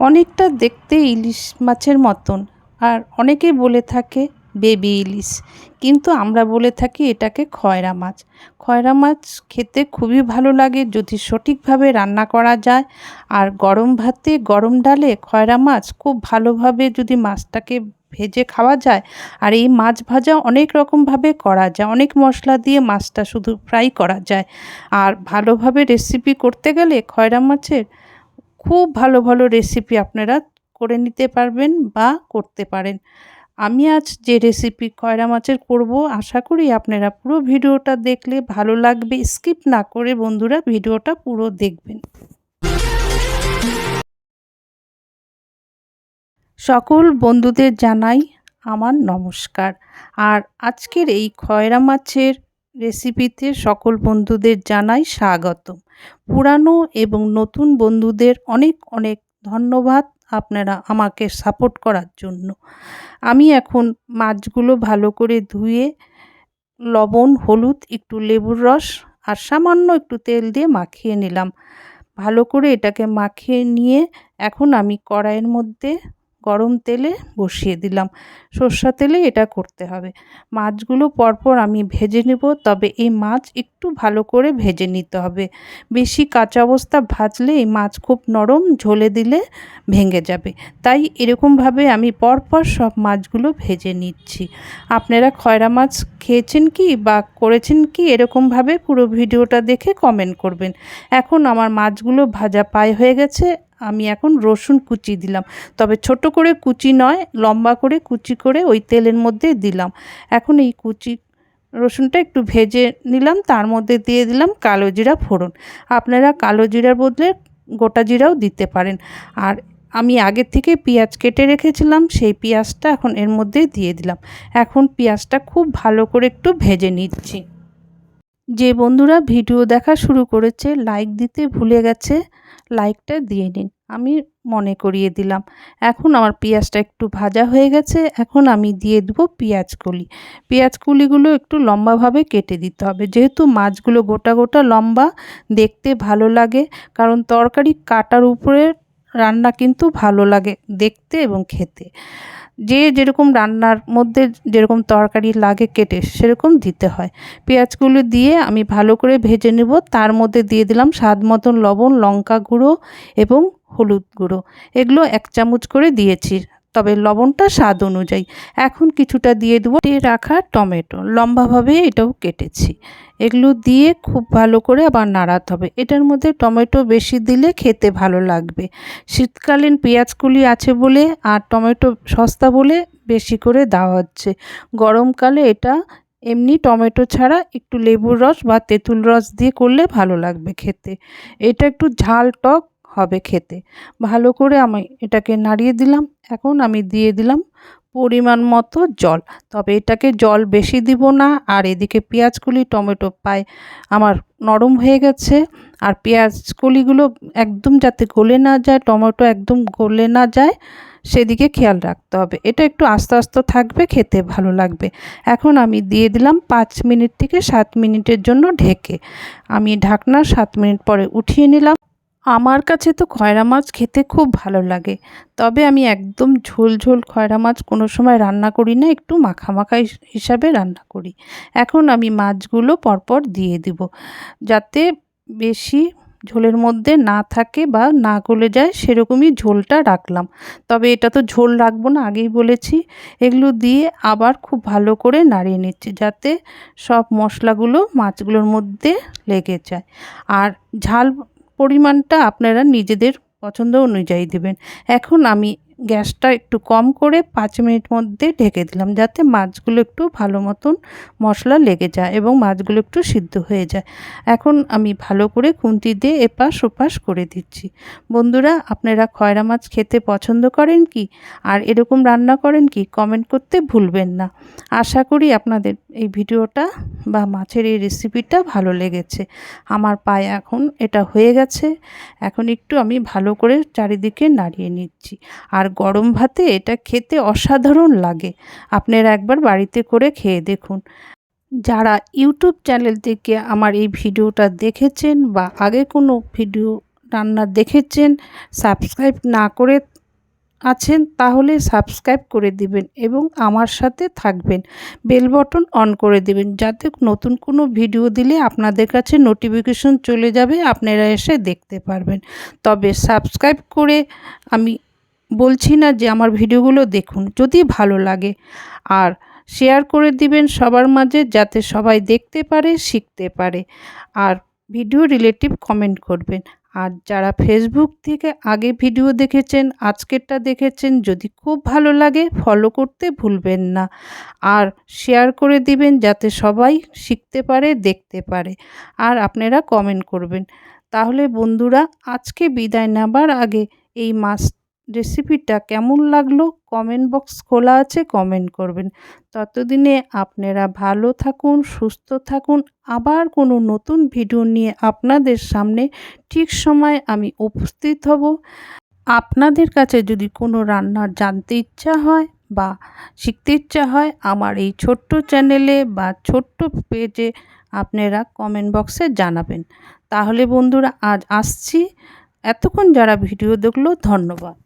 অনেকটা দেখতে ইলিশ মাছের মতন। আর অনেকে বলে থাকে, বেবি ইলিশ। কিন্তু আমরা বলে থাকি এটাকে খয়রা মাছ। খয়রা মাছ খেতে খুবই ভালো লাগে যদি সঠিকভাবে রান্না করা যায়। আর গরম ভাতে গরম ডালে খয়রা মাছ খুব ভালোভাবে যদি মাছটাকে ভেজে খাওয়া যায়। আর এই মাছ ভাজা অনেক রকমভাবে করা যায়। অনেক মশলা দিয়ে মাছটা শুধু ফ্রাই করা যায়। আর ভালোভাবে রেসিপি করতে গেলে খয়রা মাছের খুব ভালো ভালো রেসিপি আপনারা করে নিতে পারবেন বা করতে পারেন। আমি আজ যে রেসিপি কয়রা মাছের করব, আশা করি আপনারা পুরো ভিডিওটা দেখলে ভালো লাগবে। স্কিপ না করে বন্ধুরা ভিডিওটা পুরো দেখবেন। সকল বন্ধুদের জানাই আমার নমস্কার। আর আজকের এই খয়রা মাছের রেসিপিতে সকল বন্ধুদের জানাই স্বাগত পুরানো এবং নতুন বন্ধুদের অনেক অনেক ধন্যবাদ আপনারা আমাকে সাপোর্ট করার জন্য। আমি এখন মাছগুলো ভালো করে ধুয়ে লবণ, হলুদ, একটু লেবুর রস আর সামান্য একটু তেল দিয়ে মাখিয়ে নিলাম। ভালো করে এটাকে মাখিয়ে নিয়ে এখন আমি কড়াইয়ের মধ্যে গরম তেলে বসিয়ে দিলাম। সর্ষা তেলে এটা করতে হবে। মাছগুলো পরপর আমি ভেজে নেব, তবে এই মাছ একটু ভালো করে ভেজে নিতে হবে। বেশি কাঁচা অবস্থা ভাজলে এই মাছ খুব নরম, ঝোলে দিলে ভেঙে যাবে। তাই এরকমভাবে আমি পরপর সব মাছগুলো ভেজে নিচ্ছি। আপনারা খয়রা মাছ খেয়েছেন কি বা করেছেন কি এরকমভাবে পুরো ভিডিওটা দেখে কমেন্ট করবেন। এখন আমার মাছগুলো ভাজা পায় হয়ে গেছে। আমি এখন রসুন কুচি দিলাম। তবে ছোট করে কুচি নয়, লম্বা করে কুচি করে ওই তেলের মধ্যে দিলাম। এখন এই কুচি রসুনটা একটু ভেজে নিলাম, তার মধ্যে দিয়ে দিলাম কালো জিরা ফোড়ন। আপনারা কালো জিরার বদলে গোটা জিরাও দিতে পারেন। আর আমি আগের থেকে পেঁয়াজ কেটে রেখেছিলাম, সেই পেঁয়াজটা এখন এর মধ্যে দিয়ে দিলাম। এখন পেঁয়াজটা খুব ভালো করে একটু ভেজে নিচ্ছি। যে বন্ধুরা ভিডিও দেখা শুরু করেছে, লাইক দিতে ভুলে গেছে লাইকটা দিয়ে নিন। আমি মনে করিয়ে দিলাম। এখন আমার পেঁয়াজটা একটু ভাজা হয়ে গেছে। এখন আমি দিয়ে দেবো পেঁয়াজ কলি। পেঁয়াজ কলিগুলো একটু লম্বাভাবে কেটে দিতে হবে। যেহেতু মাছগুলো গোটা গোটা লম্বা, দেখতে ভালো লাগে। কারণ তরকারি কাটার উপরে রান্না কিন্তু ভালো লাগে দেখতে এবং খেতে। যে যেরকম রান্নার মধ্যে যেরকম তরকারি লাগে কেটে সেরকম দিতে হয়। পেঁয়াজগুলো দিয়ে আমি ভালো করে ভেজে নেব। তার মধ্যে দিয়ে দিলাম স্বাদ মতন লবণ, লঙ্কা গুঁড়ো এবং হলুদ গুঁড়ো। এগুলো এক চামচ করে দিয়েছি। তবে লবণটা স্বাদ অনুযায়ী। এখন কিছুটা দিয়ে দেবো রাখা টমেটো। লম্বাভাবে এটাও কেটেছি। এগুলো দিয়ে খুব ভালো করে আবার নাড়াতে হবে। এটার মধ্যে টমেটো বেশি দিলে খেতে ভালো লাগবে। শীতকালীন পেঁয়াজকুলি আছে বলে আর টমেটো সস্তা বলে বেশি করে দেওয়া হচ্ছে। গরমকালে এটা এমনি টমেটো ছাড়া একটু লেবুর রস বা তেঁতুল রস দিয়ে করলে ভালো লাগবে খেতে। এটা একটু ঝাল টক হবে খেতে। ভালো করে আমি এটাকে নাড়িয়ে দিলাম। এখন আমি দিয়ে দিলাম পরিমাণ মতো জল। তবে এটাকে জল বেশি দিব না। আর এদিকে পেঁয়াজগুলি, টমেটো পায় আমার নরম হয়ে গেছে। আর পেঁয়াজ কলিগুলো একদম যাতে গলে না যায়, টমেটো একদম গলে না যায়, সেদিকে খেয়াল রাখতে হবে। এটা একটু আস্তে আস্তে থাকবে, খেতে ভালো লাগবে। এখন আমি দিয়ে দিলাম পাঁচ মিনিট থেকে সাত মিনিটের জন্য ঢেকে। আমি ঢাকনা সাত মিনিট পরে উঠিয়ে নিলাম। আমার কাছে তো খয়রা মাছ খেতে খুব ভালো লাগে। তবে আমি একদম ঝোল ঝোল খয়রা মাছ কোনো সময় রান্না করি না, একটু মাখা হিসাবে রান্না করি। এখন আমি মাছগুলো পরপর দিয়ে দিব। যাতে বেশি ঝোলের মধ্যে না থাকে বা না গলে যায় সেরকমই ঝোলটা রাখলাম। তবে এটা তো ঝোল রাখব না, আগেই বলেছি। এগুলো দিয়ে আবার খুব ভালো করে নাড়িয়ে নিচ্ছি যাতে সব মশলাগুলো মাছগুলোর মধ্যে লেগে যায়। আর ঝাল পরিমাণটা আপনারা নিজেদের পছন্দ অনুযায়ী দেবেন। এখন আমি গ্যাসটা একটু কম করে পাঁচ মিনিট মধ্যে ঢেকে দিলাম যাতে মাছগুলো একটু ভালো মতন মশলা লেগে যায় এবং মাছগুলো একটু সিদ্ধ হয়ে যায়। এখন আমি ভালো করে খুন্তি দিয়ে এপাশ ওপাশ করে দিচ্ছি। বন্ধুরা, আপনারা খয়রা মাছ খেতে পছন্দ করেন কি? আর এরকম রান্না করেন কি? কমেন্ট করতে ভুলবেন না। আশা করি আপনাদের এই ভিডিওটা বা মাছের এই রেসিপিটা ভালো লেগেছে। আমার পায়ে এখন এটা হয়ে গেছে। এখন একটু আমি ভালো করে চারিদিকে নাড়িয়ে নিচ্ছি। আর গরম ভাতে এটা খেতে অসাধারণ লাগে। আপনারা একবার বাড়িতে করে খেয়ে দেখুন। যারা ইউটিউব চ্যানেল থেকে আমার এই ভিডিওটা দেখেছেন বা আগে কোনো ভিডিও রান্না দেখেছেন, সাবস্ক্রাইব না করে আছেন, তাহলে সাবস্ক্রাইব করে দিবেন এবং আমার সাথে থাকবেন। বেল বটন অন করে দিবেন যাতে নতুন কোনো ভিডিও দিলে আপনাদের কাছে নোটিফিকেশন চলে যাবে, আপনারা এসে দেখতে পারবেন। তবে সাবস্ক্রাইব করে আমি বলছি না যে আমার ভিডিওগুলো দেখুন, যদি ভালো লাগে। আর শেয়ার করে দিবেন সবার মাঝে যাতে সবাই দেখতে পারে, শিখতে পারে। আর ভিডিও রিলেটিভ কমেন্ট করবেন। আর যারা ফেসবুক থেকে আগে ভিডিও দেখেছেন, আজকেরটা দেখেছেন, যদি খুব ভালো লাগে ফলো করতে ভুলবেন না। আর শেয়ার করে দিবেন যাতে সবাই শিখতে পারে, দেখতে পারে। আর আপনারা কমেন্ট করবেন। তাহলে বন্ধুরা, আজকে বিদায় নেবার আগে এই মাছ রেসিপিটা কেমন লাগল? কমেন্ট বক্স খোলা আছে কমেন্ট করবেন। ততদিনে আপনারা ভালো থাকুন, সুস্থ থাকুন। আবার কোনো নতুন ভিডিও নিয়ে আপনাদের সামনে ঠিক সময় আমি উপস্থিত হব। আপনাদের কাছে যদি কোনো রান্না জানতে ইচ্ছা হয় বা শিখতে ইচ্ছা হয়, আমার এই ছোট্ট চ্যানেলে বা ছোট্ট পেজে আপনারা কমেন্ট বক্সে জানাবেন। তাহলে বন্ধুরা, আজ আসছি। এতক্ষণ যারা ভিডিও দেখল ধন্যবাদ।